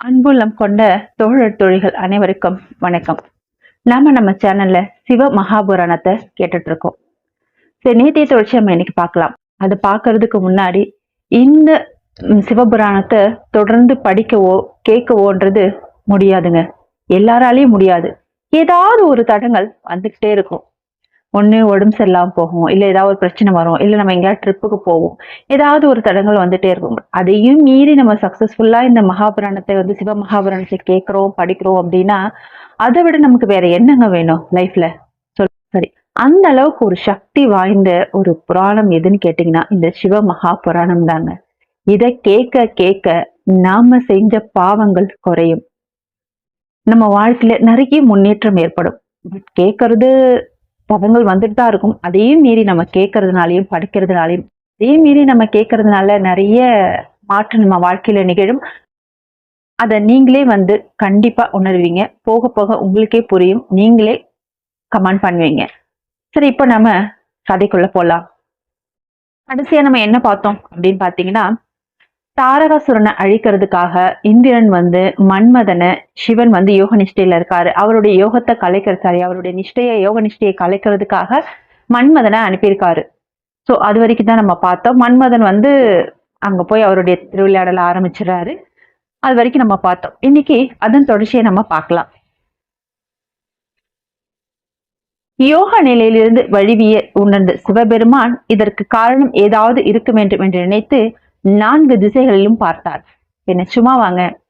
அன்புள்ளம் கொண்ட தோழர் தொழில்கள் அனைவருக்கும் வணக்கம். நாம நம்ம சேனல்ல சிவ மகாபுராணத்தை கேட்டுட்டு இருக்கோம் சரி நேத்திய தொடர்ச்சி நம்ம இன்னைக்கு பார்க்கலாம். அது பார்க்கறதுக்கு முன்னாடி இந்த சிவபுராணத்தை தொடர்ந்து படிக்கவோ கேட்கவோன்றது முடியாதுங்க. எல்லாராலையும் முடியாது. ஏதாவது ஒரு தடங்கள் வந்துகிட்டே இருக்கும். ஒண்ணு உடம்பு சரியில்லாம போகும் இல்ல ஏதாவது ஒரு பிரச்சனை வரும் இல்ல நம்ம எங்கேயாவது ட்ரிப்புக்கு போவோம் ஏதாவது ஒரு தடங்கள் வந்துட்டே இருக்கும். அதையும் மீறி நம்ம சக்சஸ்ஃபுல்லா இந்த மகாபுராணத்தை வந்து சிவ மகாபுராணத்தை கேட்குறோம் படிக்கிறோம் அப்படின்னா அதை விட நமக்கு வேற என்னங்க வேணும் லைஃப்ல சொல் சரி. அந்த அளவுக்கு ஒரு சக்தி வாய்ந்த ஒரு புராணம் எதுன்னு கேட்டிங்கன்னா இந்த சிவ மகா புராணம் தாங்க. இதை கேட்க கேட்க நாம செஞ்ச பாவங்கள் குறையும். நம்ம வாழ்க்கையில நிறைய முன்னேற்றம் ஏற்படும். பட் கேட்கறது தவங்கள் வந்துட்டு தான் இருக்கும். அதையும் மீறி நம்ம கேட்கறதுனாலையும் படிக்கிறதுனாலையும் அதையும் மீறி நம்ம கேட்கறதுனால நிறைய மாற்றம் நம்ம வாழ்க்கையில நிகழும். அதை நீங்களே வந்து கண்டிப்பா உணர்வீங்க. போக போக உங்களுக்கே புரியும். நீங்களே கமெண்ட் பண்ணுவீங்க. சரி இப்போ நம்ம கதைக்குள்ள போலாம். கடைசியா நம்ம என்ன பார்த்தோம் அப்படின்னு பாத்தீங்கன்னா தாரகாசுரனை அழிக்கிறதுக்காக இந்திரன் வந்து மன்மதனை சிவன் வந்து யோக நிஷ்டையில இருக்காரு. அவருடைய யோகத்தை கலைக்கிற சாரி அவருடைய நிஷ்டையை யோக நிஷ்டையை கலைக்கிறதுக்காக மன்மதனை அனுப்பியிருக்காரு. ஸோ அது வரைக்கும் தான் நம்ம பார்த்தோம். மன்மதன் வந்து அங்க போய் அவருடைய திருவிளையாடல ஆரம்பிச்சிடுறாரு. அது வரைக்கும் நம்ம பார்த்தோம். இன்னைக்கு அதன் தொடர்ச்சியை நம்ம பார்க்கலாம். யோக நிலையிலிருந்து வழிவிய உணர்ந்த சிவபெருமான் இதற்கு காரணம் ஏதாவது இருக்க வேண்டும் என்று நினைத்து நான்கு திசைகளிலும் பார்த்தார். என்ன சும்மா வாங்க.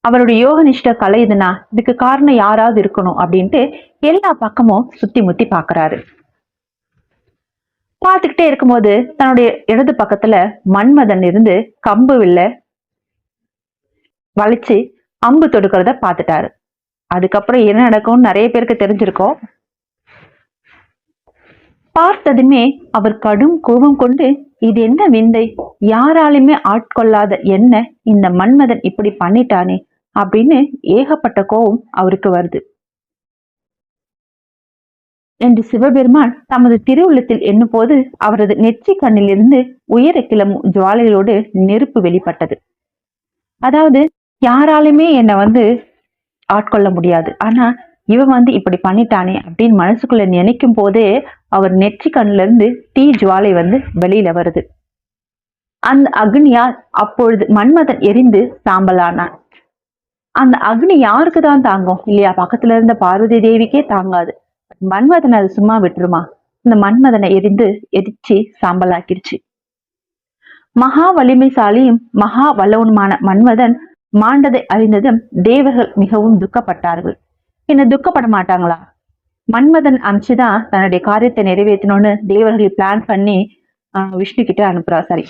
அவருடைய யோக நிஷ்ட இதுனா இதுக்கு காரணம் யாராவது இருக்கணும் அப்படின்ட்டு எல்லா பக்கமும் சுத்தி முத்தி பாக்குறாரு பார்த்துக்கிட்டே இருக்கும்போது தன்னுடைய இடது பக்கத்துல மன்மதன் இருந்து கம்பு வில்ல வளைச்சு அம்பு தொடுக்கிறத பார்த்துட்டாரு. அதுக்கப்புறம் என்ன நடக்கும்னு நிறைய பேருக்கு தெரிஞ்சிருக்கோம். பார்த்ததுமே அவர் கடும் கோபம் கொண்டு இது என்ன விந்தை? யாராலுமே ஆட்கொள்ளாத என்ன இந்த மன்மதன் இப்படி பண்ணிட்டானே அப்படின்னு ஏகப்பட்ட கோபம் அவருக்கு வருது. என்று சிவபெருமான் தமது திருவுள்ளத்தில் எண்ணும்போது அவரது நெற்றி கண்ணிலிருந்து உயர கிளம்பும் ஜுவாலைகளோடு நெருப்பு வெளிப்பட்டது. அதாவது யாராலுமே என்னை வந்து ஆட்கொள்ள முடியாது. ஆனா இவன் வந்து இப்படி பண்ணிட்டானே அப்படின்னு மனசுக்குள்ள நினைக்கும் போதே அவர் நெற்றி கண்ணுல இருந்து தீ ஜுவாலை வந்து வெளியில வருது. அந்த அக்னியால் அப்பொழுது மன்மதன் எரிந்து சாம்பலானான். அந்த அக்னி யாருக்கு தான் தாங்கும்? இல்லையா பக்கத்துல இருந்த பார்வதி தேவிக்கே தாங்காது. மன்மதன் அது சும்மா விட்டுருமா? இந்த மன்மதனை எரிந்து எரிச்சு சாம்பலாக்கிருச்சு. மகா வலிமைசாலியும் மகா வல்லவனுமான மன்மதன் மாண்டதை அறிந்ததும் தேவர்கள் மிகவும் துக்கப்பட்டார்கள். என்ன துக்கப்பட மாட்டாங்களா? மன்மதன் அமிச்சுதான் தன்னுடைய காரியத்தை நிறைவேற்றணும்னு தேவர்கள் பிளான் பண்ணி விஷ்ணு கிட்ட அனுப்புறா. சரி.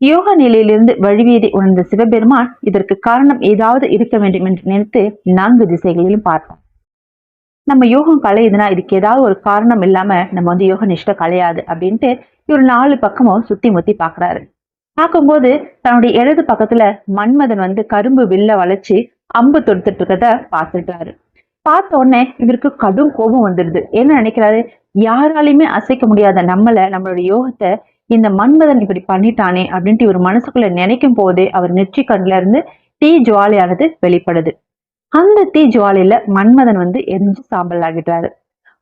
யோக நிலையிலிருந்து வழிவீதி உணர்ந்த சிவபெருமான் இதற்கு காரணம் ஏதாவது இருக்க வேண்டும் என்று நினைத்து நான்கு திசைகளிலும் பார்த்தோம் நம்ம யோகம் கலையுதுன்னா இதுக்கு ஏதாவது ஒரு காரணம் இல்லாம நம்ம வந்து யோக நிஷ்ட கலையாது அப்படின்ட்டு இவர் நாலு பக்கமும் சுத்தி முத்தி பாக்குறாரு பார்க்கும்போது தன்னுடைய இடது பக்கத்துல மன்மதன் வந்து கரும்பு வில்ல வளைச்சு அம்பு தொடுத்துட்டு இருக்கத பார்த்துட்டாரு. பார்த்த உடனே இவருக்கு கடும் கோபம் வந்துடுது. என்ன நினைக்கிறாரு? யாராலையுமே அசைக்க முடியாத நம்மள நம்மளுடைய யோகத்தை இந்த மன்மதன் இப்படி பண்ணிட்டானே அப்படின்ட்டு இவர் மனசுக்குள்ள நினைக்கும் போதே அவர் நெற்றி கண்ல இருந்து தீ ஜுவாலையானது வெளிப்படுது. அந்த தீ ஜுவாலையில மன்மதன் வந்து எரிஞ்சு சாம்பல் ஆகிட்டாரு.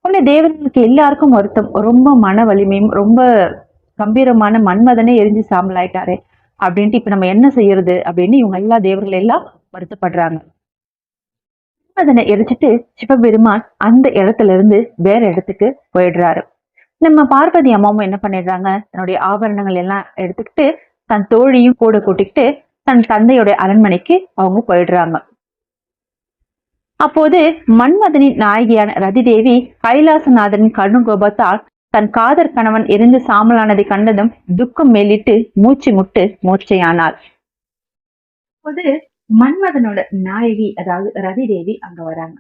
உடனே தேவர்களுக்கு எல்லாருக்கும் வருத்தம். ரொம்ப மன வலிமையும் ரொம்ப கம்பீரமான மன்மதனே எரிஞ்சு சாம்பல் ஆயிட்டாரே அப்படின்ட்டு இப்ப நம்ம என்ன செய்யறது அப்படின்னு இவங்க எல்லா தேவர்கள் எல்லாம் வருத்தப்படுறாங்க. அதனை எரிச்சிட்டு சிவபெருமான் அந்த இடத்துல இருந்து வேற இடத்துக்கு போயிடுறாரு. நம்ம பார்வதி அம்மாவும் என்ன பண்ணிடுறாங்க? தன்னுடைய ஆபரணங்கள் எல்லாம் எடுத்துக்கிட்டு தன் தோழியும் கூட கூட்டிக்கிட்டு தன் தந்தையோட அரண்மனைக்கு அவங்க போயிடுறாங்க. அப்போது மன்மதனின் நாயகியான ரதிதேவி கைலாசநாதனின் கடுங்கோபத்தால் தன் காதர் கணவன் எரிந்து சாமலானதை கண்டதும் துக்கம் மேலிட்டு மூச்சு முட்டு மூச்சையானாள் அப்போது மன்மதனோட நாயகி அதாவது ரதிதேவி அங்க வராங்க.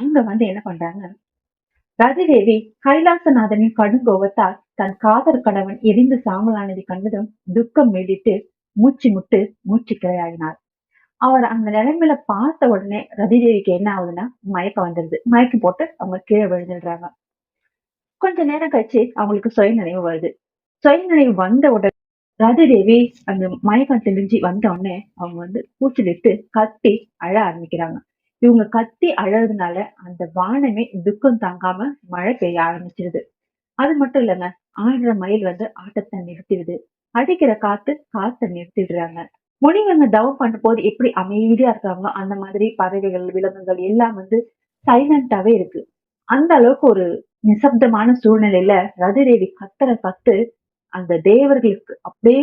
அங்க வந்து என்ன பண்றாங்க? ரதிதேவி கைலாசநாதனின் கடுங்கோபத்தால் தன் காதர் கணவன் எரிந்து சாம்பலானதை கண்டதும் துக்கம் மேடிட்டு மூச்சு முட்டு மூச்சு கிளையாடினார் அவர் அந்த நிலைமையில பார்த்த உடனே ரதிதேவிக்கு என்ன ஆகுதுன்னா மயக்கம் வந்துடுது மயக்கம் போட்டு அவங்க கீழே விழுந்துடுறாங்க. கொஞ்ச நேரம் கழிச்சு அவங்களுக்கு சுயநினைவு வருது. சுயநினைவு வந்த உடனே ரதிதேவி அந்த மயக்கம் தெளிஞ்சு வந்த உடனே அவங்க வந்து கூச்சலிட்டு கத்தி அழ ஆரம்பிக்கிறாங்க. இவங்க கத்தி அழறதுனால அந்த வானமே துக்கம் தாங்காம மழை பெய்ய ஆரம்பிச்சிருது. அது மட்டும் இல்லைங்க ஆடுற மயில் வந்து ஆட்டத்தை நிறுத்திடுது. அடிக்கிற காத்து காத்தை நிறுத்திடுறாங்க. முனிவங்க தவம் பண்ணும் போது எப்படி அமைதியா இருக்காங்க அந்த மாதிரி பறவைகள் விலங்குகள் எல்லாம் வந்து சைலண்டாவே இருக்கு. அந்த அளவுக்கு ஒரு நிசப்தமான சூழ்நிலையில ரதிதேவி கத்துற கத்து அந்த தேவர்களுக்கு அப்படியே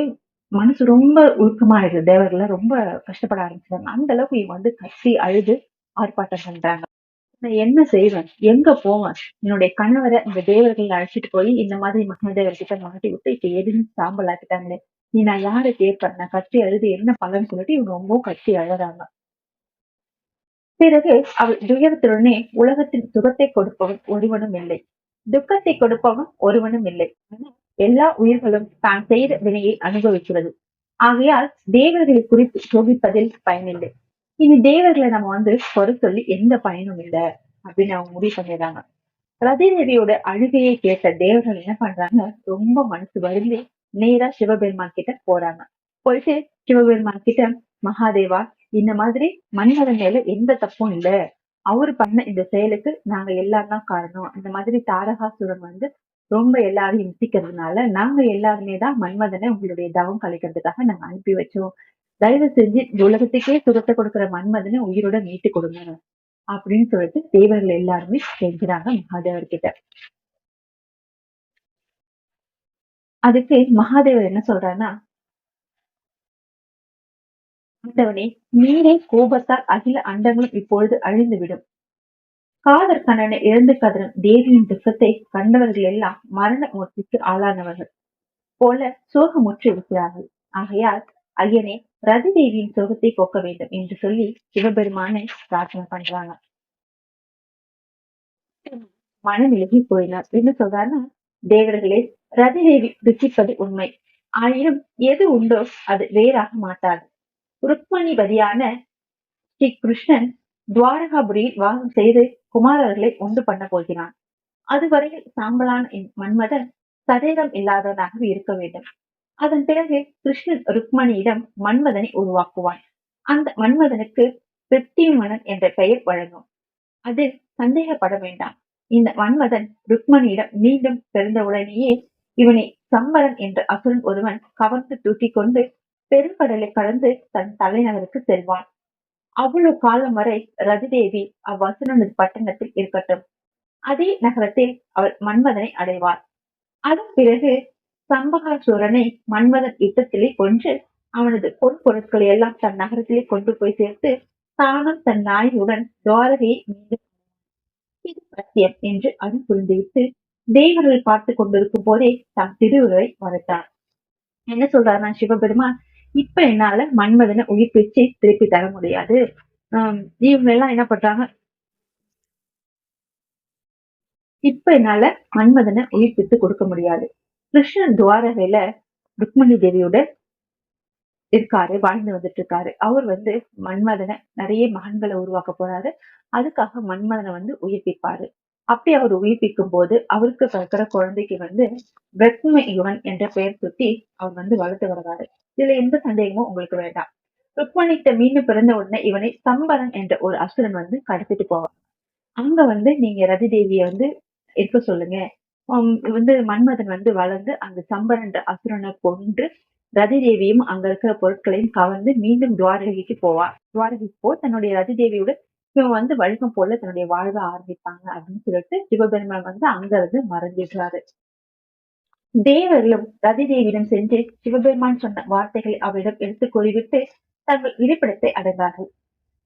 மனசு ரொம்ப உருக்கமாயிடுது. தேவர்கள்லாம் ரொம்ப கஷ்டப்பட ஆரம்பிச்சாங்க அந்த அளவுக்கு இவன் வந்து கத்தி அழுது ஆர்ப்பாட்டம் பண்றாங்க. நான் என்ன செய்வேன்? எங்க போவேன்? என்னுடைய கணவரை இந்த தேவர்கள் அழைச்சிட்டு போய் இந்த மாதிரி மகாதேவர் கிட்ட மாட்டி விட்டு இப்ப எதுன்னு சாம்பல் ஆக்கிட்டாங்களே. நீ நான் யாரை கேட்பேன் நான் கத்தி அழுது என்ன பலன்னு சொல்லிட்டு இவங்க ரொம்ப கத்தி அழறாங்க. பிறகு அவள் துயரத்துடனே உலகத்தின் சுகத்தை கொடுப்பவன் ஒருவனும் இல்லை. துக்கத்தை கொடுப்பவன் ஒருவனும் இல்லை. ஆனா எல்லா உயிர்களும் தான் செய்த வினையை அனுபவிக்கிறது. ஆகையால் தேவர்களை குறித்து சோபிப்பதில் பயனில்லை. இனி தேவர்களை நம்ம வந்து குறை சொல்லி எந்த பயனும் இல்லை அப்படின்னு அவங்க முடிவு பண்ணிடுறாங்க. ரதிதேவியோட அழுகையை கேட்ட தேவர்கள் என்ன பண்றாங்க? ரொம்ப மனசு வருந்தி நேரா சிவபெருமான் கிட்ட போறாங்க. போயிட்டு சிவபெருமான் கிட்ட மகாதேவா இந்த மாதிரி மனிதன் மேல எந்த தப்பும் இல்ல. அவரு பண்ண இந்த செயலுக்கு நாங்க எல்லாரும் தான் காரணம். இந்த மாதிரி தாரகாசுரன் வந்து ரொம்ப எல்லாரையும் இம்சிக்கிறதுனால நாங்க எல்லாருமே தான் மன்மதனை உங்களுடைய தவம் கலைக்கிறதுக்காக நாங்க அனுப்பி வச்சோம். தயவு செஞ்சு உலகத்துக்கே சுரத்தை கொடுக்கிற மன்மதனை உயிரோட மீட்டு கொடுங்க அப்படின்னு சொல்லிட்டு தேவர்கள் எல்லாருமே செஞ்சுறாங்க மகாதேவர் கிட்ட. அதுக்கு மகாதேவர் என்ன சொல்றாருன்னா ஆண்டவனே நீரே கோபத்தால் அகில அண்டங்களும் இப்பொழுது அழிந்துவிடும். காதர் கண்ணனை இழந்து கதறும் தேவியின் துக்கத்தை கண்டவர்கள் எல்லாம் மரண மூர்த்திக்கு ஆளானவர்கள் போல சோகமுற்று இருக்கிறார்கள். ஆகையால் ஐயனே ரதி தேவியின் சோகத்தை போக்க வேண்டும் என்று சொல்லி சிவபெருமானை பிரார்த்தனை பண்றாங்க. மனம் விலகி போயினார். என்ன சொல்றாருன்னா தேவர்களே ரதி தேவி துக்கிப்பது உண்மை. ஆயினும் எது உண்டோ அது வேறாக மாட்டாது. ருக்மணிபதியான ஸ்ரீ கிருஷ்ணன் துவாரகாபுரியில் வாசம் செய்து குமாரர்களை உண்டு பண்ண போகிறான். அதுவரையில் சாம்பலான என் மன்மதன் சதேகம் இல்லாததாக இருக்க வேண்டும். அதன் பிறகு கிருஷ்ணன் ருக்மணியிடம் மன்மதனை உருவாக்குவான். அந்த மன்மதனுக்கு பிருத்திமனன் என்ற பெயர் வழங்கும். அது சந்தேகப்பட வேண்டாம். இந்த மன்மதன் ருக்மணியிடம் மீண்டும் பிறந்தவுடனேயே இவனை சம்பரன் என்ற அசுரன் ஒருவன் கவர்ந்து தூக்கி கொண்டு பெருங்கடலை கடந்து தன் தலைநகருக்கு செல்வான். அவ்வளவு காலம் வரை ரதிதேவி அவ்வசனது பட்டணத்தில் இருக்கட்டும். அதே நகரத்தில் அவள் மன்மதனை அடைவார் அதன் பிறகு சம்பகாசூரனை மன்மதன் யுத்தத்திலே கொன்று அவனது பொன் பொருட்களை எல்லாம் தன் நகரத்திலே கொண்டு போய் சேர்த்து தானும் தன் நாயுடன் துவாரகையை மீண்டும் இது சத்தியம் என்று அது புரிந்துவிட்டு தேவர்கள் பார்த்து கொண்டிருக்கும் போதே தம் திருவுருவை மறைத்தார் என்ன சொல்றாருன்னா சிவபெருமான்? இப்ப என்னால மன்மதனை பிச்சை திருப்பி தர முடியாது. ஆஹ் இவங்க எல்லாம் என்ன பண்றாங்க? இப்ப என்னால மன்மதனை உயிர்ப்பித்து கொடுக்க முடியாது. கிருஷ்ணன் துவாரகையில ருக்மணி தேவியோட இருக்காரு வாழ்ந்து வந்துட்டு இருக்காரு அவர் வந்து மன்மதனை நிறைய மகன்களை உருவாக்க போறாரு. அதுக்காக மன்மதனை வந்து உயிர்ப்பிப்பாரு அப்படி அவர் உயிர்ப்பிக்கும் போது அவருக்கு பிறக்கிற குழந்தைக்கு வந்து பிரத்ம யுவன் என்ற பெயர் சுத்தி அவர் வந்து வளர்த்து வருவாரு. இதுல எந்த சந்தேகமும் உங்களுக்கு வேண்டாம். ருக்மணிகிட்ட மீண்டும் பிறந்த உடனே இவனை சம்பரன் என்ற ஒரு அசுரன் வந்து கடத்திட்டு போவான். அங்க வந்து நீங்க ரதி தேவிய வந்து இருக்க சொல்லுங்க. வந்து மன்மதன் வந்து வளர்ந்து அந்த சம்பரன் என்ற அசுரனை கொன்று ரதி தேவியும் அங்க இருக்கிற பொருட்களையும் கவர்ந்து மீண்டும் துவாரகைக்கு போவார் துவாரகைக்கு போ தன்னுடைய ரதி தேவியோட இவன் வந்து வழக்கம் போல தன்னுடைய வாழ்வை ஆரம்பிப்பாங்க அப்படின்னு சொல்லிட்டு சிவபெருமான் வந்து அங்க இருந்து மறைஞ்சிடுறாரு தேவர்களும் ரதி தேவியிடம் சென்று சிவபெருமான் சொன்ன வார்த்தைகளை அவரிடம் எடுத்து கூறிவிட்டு தங்கள் இருப்பிடத்தை அடைந்தார்கள்.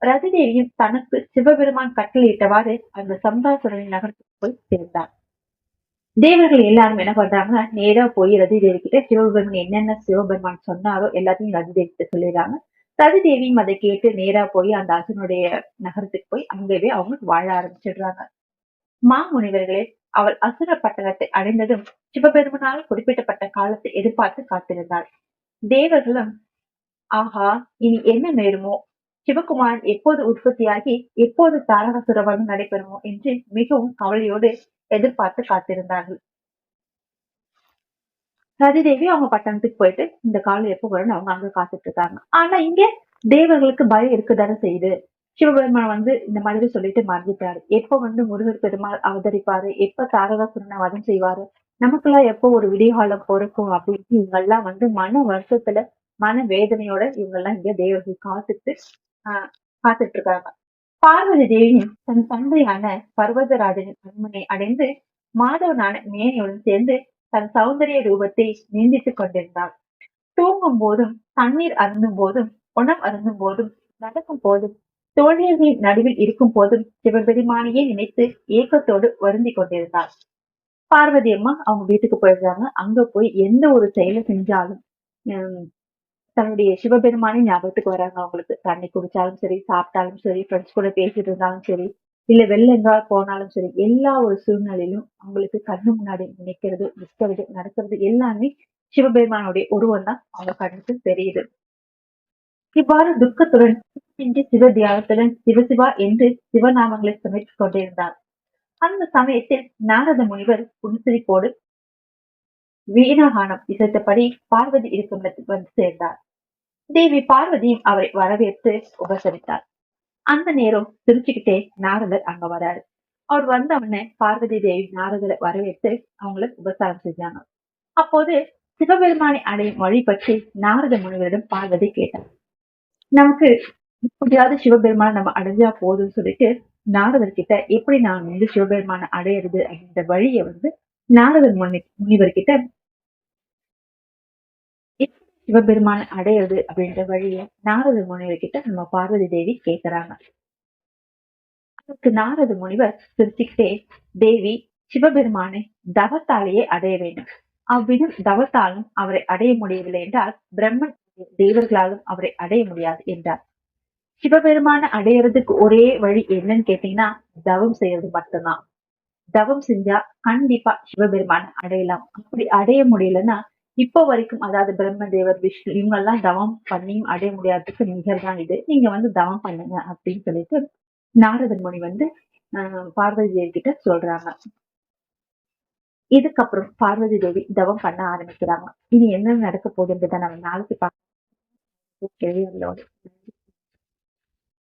ரதி தேவியும் தனக்கு சிவபெருமான் கட்டளையிட்டவாறு அந்த சம்பாசுரனின் நகரத்துக்கு போய் சேர்ந்தார். தேவர்கள் எல்லாரும் என்ன பண்றாங்க? நேரா போய் ரதி தேவி கிட்ட சிவபெருமான் என்னென்ன சிவபெருமான் சொன்னாரோ எல்லாத்தையும் ரதி தேவி கிட்ட சொல்லிடுறாங்க. சதிதேவியும் அதை கேட்டு நேரா போய் அந்த அசுனுடைய நகரத்துக்கு போய் அங்கவே அவங்க வாழ ஆரம்பிச்சிடுறாங்க. மாமுனிவர்களே அவள் அசுர பட்டணத்தை அடைந்ததும் சிவபெருமனால் குறிப்பிட்டப்பட்ட காலத்தை எதிர்பார்த்து காத்திருந்தாள். தேவர்களும் ஆஹா இனி என்ன நேருமோ? சிவகுமாரன் எப்போது உற்பத்தியாகி எப்போது தாரகாசுரவனம் நடைபெறுமோ? என்று மிகவும் கவலையோடு எதிர்பார்த்து காத்திருந்தார்கள். ரதிதேவி அவங்க பட்டணத்துக்கு போயிட்டு இந்த காலம் எப்போ வரும்னு அவங்க அங்க காத்துட்டு இருக்காங்க ஆனா இங்க தேவர்களுக்கு பயம் இருக்குதானே செய்யுது. சிவபெருமான் வந்து இந்த மாதிரி சொல்லிட்டு மறந்துட்டாரு. எப்போ வந்து முருகர் பெருமாள் அவதரிப்பாரு? எப்ப தாரகாசுரனை வதம் செய்வாரு? நமக்கெல்லாம் எப்போ ஒரு விடிகாலம் பிறக்கும் அப்படின்னு இவங்க எல்லாம் வந்து மன வருஷத்துல மன வேதனையோட இவங்க எல்லாம் இங்க தேவர்கள் காத்துட்டு ஆஹ் காத்துட்டு இருக்காங்க பார்வதி தேவியும் தன் தந்தையான பர்வதராஜனின் அரண்மனை அடைந்து மாதவனான மேனியுடன் சேர்ந்து தன் சௌந்தரிய ரூபத்தை நீந்தித்துக் கொண்டிருந்தாள். தூங்கும் போதும் தண்ணீர் அருந்தும் போதும் உணம் அருந்தும் போதும் நடக்கும் போதும் தோழியர்களின் நடுவில் இருக்கும் போதும் சிவபெருமானையே நினைத்து ஏக்கத்தோடு வருந்தி கொண்டிருந்தாள். பார்வதி அம்மா அவங்க வீட்டுக்கு போயிருந்தாங்க அங்க போய் எந்த ஒரு செயலை செஞ்சாலும் தன்னுடைய சிவபெருமானை ஞாபகத்துக்கு வராங்க அவங்களுக்கு. தண்ணி குடிச்சாலும் சரி சாப்பிட்டாலும் சரி ஃப்ரெண்ட்ஸ் கூட பேசிட்டு இருந்தாலும் சரி இல்ல வெளில எங்காவது போனாலும் சரி எல்லா ஒரு சூழ்நிலையிலும் அவங்களுக்கு கண்ணு முன்னாடி நினைக்கிறது நிற்கிறது நடக்கிறது எல்லாமே சிவபெருமானுடைய உருவம் தான் அவங்க கண்ணுக்கு தெரியுது. இவ்வாறு துக்கத்துடன் சிவ தியாகத்துடன் சிவசிவா என்று சிவநாமங்களை சமைத்துக் கொண்டிருந்தார். அந்த சமயத்தில் நாரத முனிவர் புன்சிரிப்போடு வீணாகானம் இசைத்தபடி பார்வதி இருக்கும் வந்து சேர்ந்தார். தேவி பார்வதியும் அவரை வரவேற்று உபசரித்தார். அந்த நேரம் சிரிச்சுக்கிட்டே நாரதர் அங்க வராரு. அவர் வந்த உடனே பார்வதி தேவி நாரதரை வரவேற்று அவங்கள உபசாரம் செஞ்சாங்க. அப்போது சிவபெருமானை அடையும் வழி பற்றி நாரத முனிவரிடம் பார்வதி கேட்டார். நமக்கு எப்படியாவது சிவபெருமானை நம்ம அடைஞ்சா போதும்னு சொல்லிட்டு நாரதர் கிட்ட எப்படி நான் வந்து சிவபெருமானை அடையிறது அப்படின்ற வழியை வந்து நாரதர் முனி முனிவர் கிட்ட சிவபெருமான அடையிறது அப்படின்ற வழியை நாரத முனிவர் கிட்ட நம்ம பார்வதி தேவி கேக்குறாங்க. அதுக்கு நாரத முனிவர் சிரிச்சுக்கிட்டே தேவி சிவபெருமானை தவத்தாலேயே அடைய வேண்டும். அவ்விதம் தவத்தாலும் அவரை அடைய முடியவில்லை என்றால் பிரம்மன் தேவர்களாலும் அவரை அடைய முடியாது என்றார். சிவபெருமான அடையறதுக்கு ஒரே வழி என்னன்னு கேட்டீங்கன்னா தவம் செய்யறது மட்டும்தான். தவம் செஞ்சா கண்டிப்பா சிவபெருமான அடையலாம். அப்படி அடைய முடியலன்னா இப்போ வரைக்கும் அதாவது பிரம்ம தேவர் விஷ்ணு இவங்க எல்லாம் தவம் பண்ணியும் அடைய முடியாததுக்கு நிகர் தான் இது. நீங்க வந்து தவம் பண்ணுங்க அப்படின்னு சொல்லிட்டு நாரதன் முனி வந்து ஆஹ் பார்வதி தேவி கிட்ட சொல்றாங்க. இதுக்கப்புறம் பார்வதி தேவி தவம் பண்ண ஆரம்பிக்கிறாங்க. இனி என்ன நடக்க போகுதுன்றத நம்ம நாளைக்கு பார்க்க